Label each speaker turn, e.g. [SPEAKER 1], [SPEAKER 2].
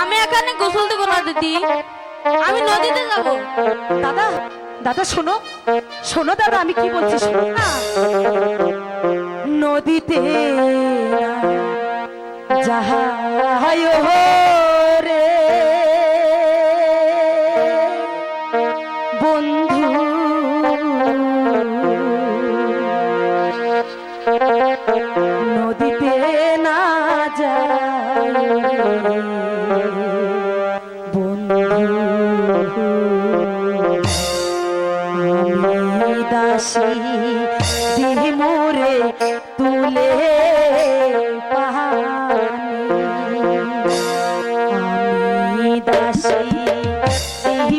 [SPEAKER 1] আমি এখানে গোসল দেবো না, দিদি। আমি নদীতে যাব।
[SPEAKER 2] দাদা দাদা, শোনো শোনো, দাদা, আমি কি বলছি, শোনো নদীতে যাহা রে। বন্ধু, নদীতে না যায়। দাসী দিহি মোরে তুলে আমি দাসী দিহি